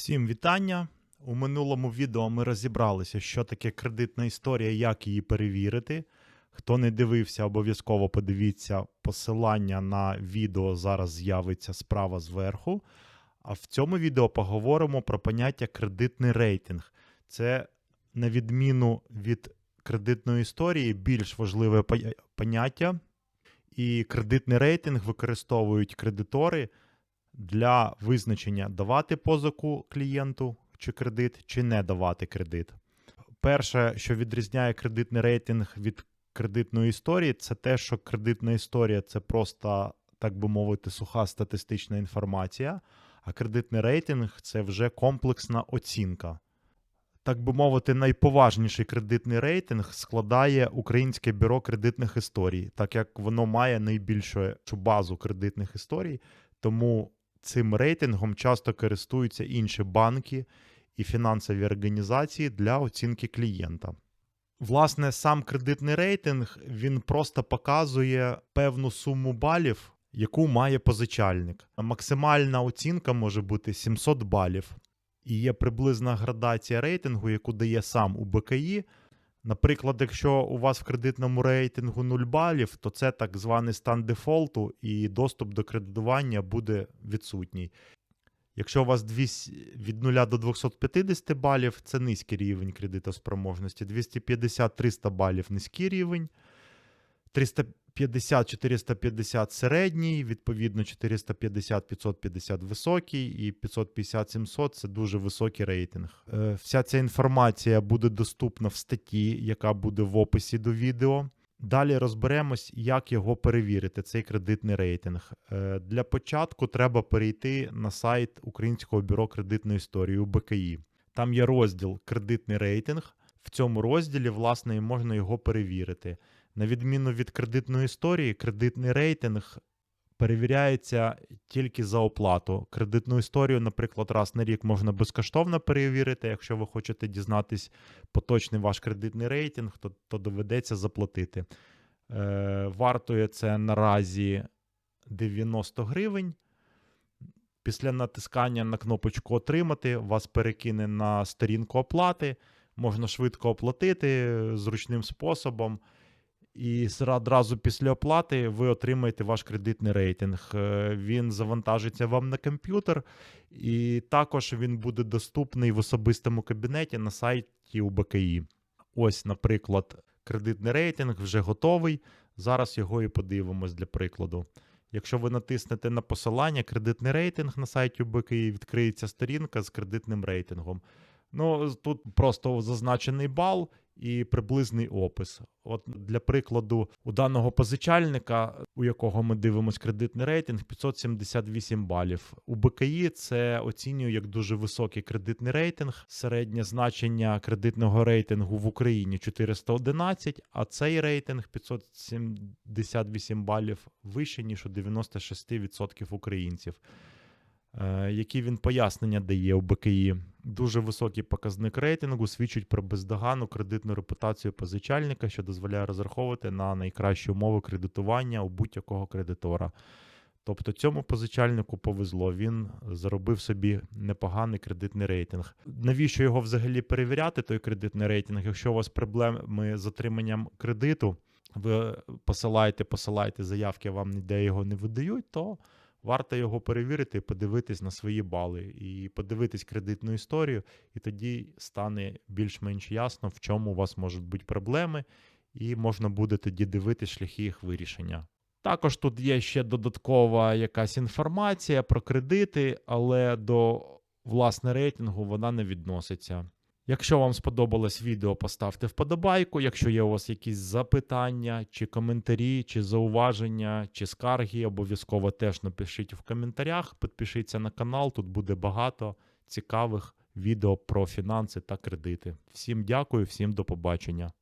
Всім вітання. У минулому відео ми розібралися, що таке кредитна історія, як її перевірити. Хто не дивився, обов'язково подивіться посилання на відео зараз з'явиться справа зверху. А в цьому відео поговоримо про поняття кредитний рейтинг. Це, на відміну від кредитної історії, більш важливе поняття. І кредитний рейтинг використовують кредитори для визначення давати позику клієнту чи кредит, чи не давати кредит. Перше, що відрізняє кредитний рейтинг від кредитної історії, це те, що кредитна історія це просто, так би мовити, суха статистична інформація, а кредитний рейтинг це вже комплексна оцінка. Так би мовити, найповажніший кредитний рейтинг складає Українське бюро кредитних історій, так як воно має найбільшу базу кредитних історій, тому цим рейтингом часто користуються інші банки і фінансові організації для оцінки клієнта. Власне, сам кредитний рейтинг він просто показує певну суму балів, яку має позичальник. Максимальна оцінка може бути 700 балів. І є приблизна градація рейтингу, яку дає сам у БКІ. Наприклад, якщо у вас в кредитному рейтингу 0 балів, то це так званий стан дефолту, і доступ до кредитування буде відсутній. Якщо у вас 200, від 0 до 250 балів, це низький рівень кредитоспроможності. 250-300 балів низький рівень. 350-450 середній, відповідно 450-550 високий, і 550-700 це дуже високий рейтинг. Е, Вся ця інформація буде доступна в статті, яка буде в описі до відео. Далі розберемось, як його перевірити, цей кредитний рейтинг. Е, Для початку треба перейти на сайт Українського бюро кредитної історії УБКІ. Там є розділ Кредитний рейтинг. В цьому розділі, власне, і можна його перевірити. На відміну від кредитної історії, кредитний рейтинг перевіряється тільки за оплату. Кредитну історію, наприклад, раз на рік можна безкоштовно перевірити. Якщо ви хочете дізнатись поточний ваш кредитний рейтинг, то, то доведеться заплатити. Е, вартує це наразі 90 гривень. Після натискання на кнопочку Отримати вас перекине на сторінку оплати. Можна швидко оплатити зручним способом. І одразу після оплати ви отримаєте ваш кредитний рейтинг. Е, Він завантажиться вам на комп'ютер, і також він буде доступний в особистому кабінеті на сайті УБКІ. Ось, наприклад, кредитний рейтинг вже готовий. Зараз його і подивимось для прикладу. Якщо ви натиснете на посилання кредитний рейтинг на сайті УБКІ, відкриється сторінка з кредитним рейтингом. Ну, тут просто зазначений бал і приблизний опис. От для прикладу, у даного позичальника, у якого ми дивимося кредитний рейтинг, 578 балів. У БКІ це оцінюю як дуже високий кредитний рейтинг. Середнє значення кредитного рейтингу в Україні 411, а цей рейтинг 578 балів вище, ніж у 96% українців. Е, Які він пояснення дає у БКІ? Дуже високий показник рейтингу свідчить про бездоганну кредитну репутацію позичальника, що дозволяє розраховувати на найкращі умови кредитування у будь-якого кредитора. Тобто цьому позичальнику повезло, він заробив собі непоганий кредитний рейтинг. Навіщо його взагалі перевіряти, той кредитний рейтинг? Якщо у вас проблеми з отриманням кредиту, ви посилаєте, посилаєте заявки, вам ніде його не видають, то варто його перевірити подивитись на свої бали, і подивитись кредитну історію, і тоді стане більш-менш ясно, в чому у вас можуть бути проблеми, і можна буде тоді дивитись шляхи їх вирішення. Також тут є ще додаткова якась інформація про кредити, але до власне рейтингу вона не відноситься. Якщо вам сподобалось відео, поставте вподобайку. Якщо є у вас якісь запитання, чи коментарі, чи зауваження, чи скарги, обов'язково теж напишіть в коментарях. Підпишіться на канал, тут буде багато цікавих відео про фінанси та кредити. Всім дякую, всім до побачення.